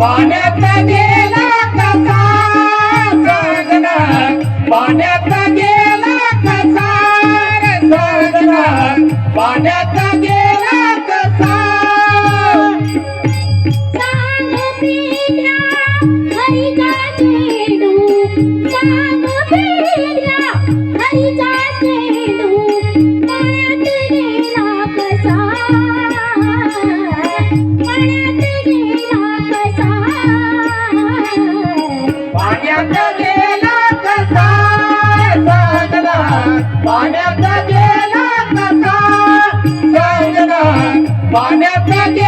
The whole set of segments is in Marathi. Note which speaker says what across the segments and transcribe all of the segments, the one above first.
Speaker 1: पाण्यात गेला कसा? सागरा
Speaker 2: पाण्यात गेला कसा? सागरा पाण्यात गेला
Speaker 1: Bana bırak ya.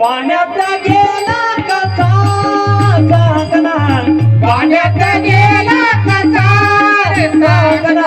Speaker 2: पाण्यात गेला कसा? सागना पाण्यात गेला कसा? सागना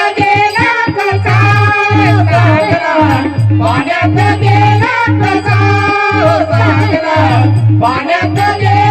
Speaker 2: पाण्यात गेला कसा पाण्यात गेला.